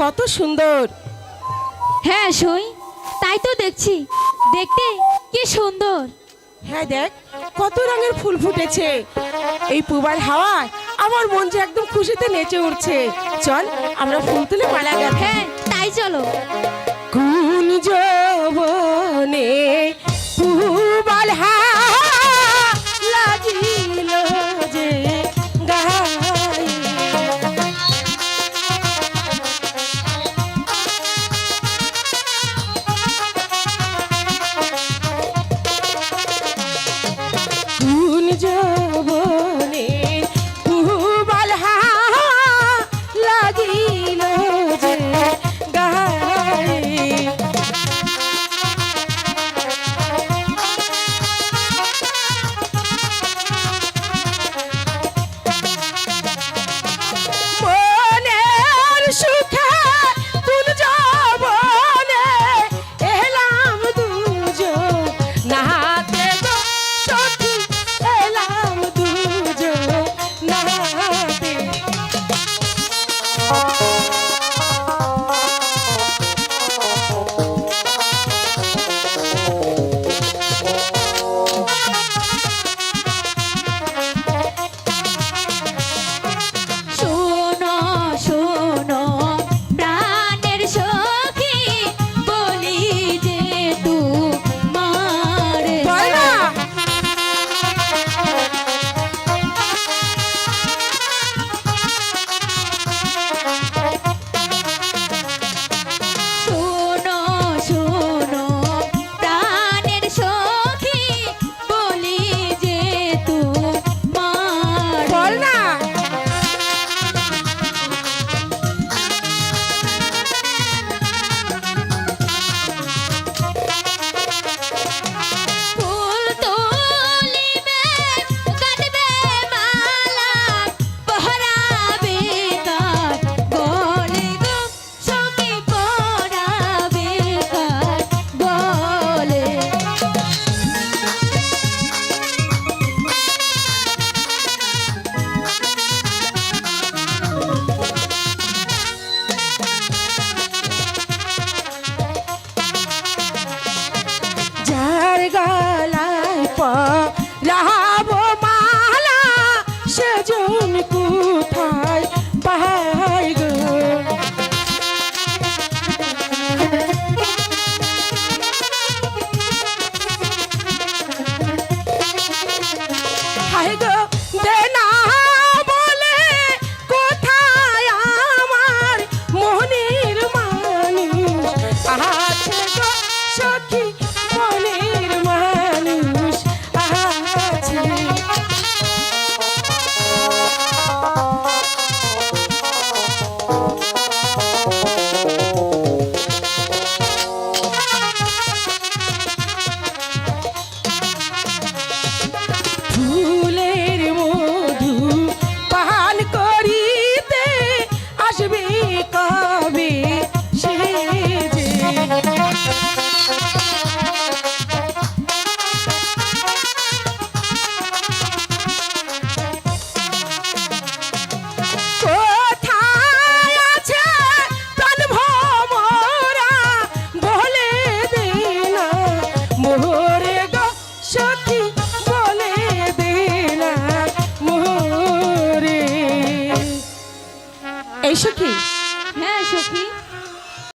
কত সুন্দর। হ্যাঁ সই তাই তো দেখছি। দেখতে কি সুন্দর। হ্যাঁ দেখ কত রঙের ফুল ফুটেছে। এই পুবার হাওয়ায় আমার মন যে একদম খুশিতে নেচে উঠছে। চল আমরা ফুল তুলে পালা গেল হ্যাঁ তাই চলো। কোন যৌবনে Música গা। isso aqui. É isso aqui.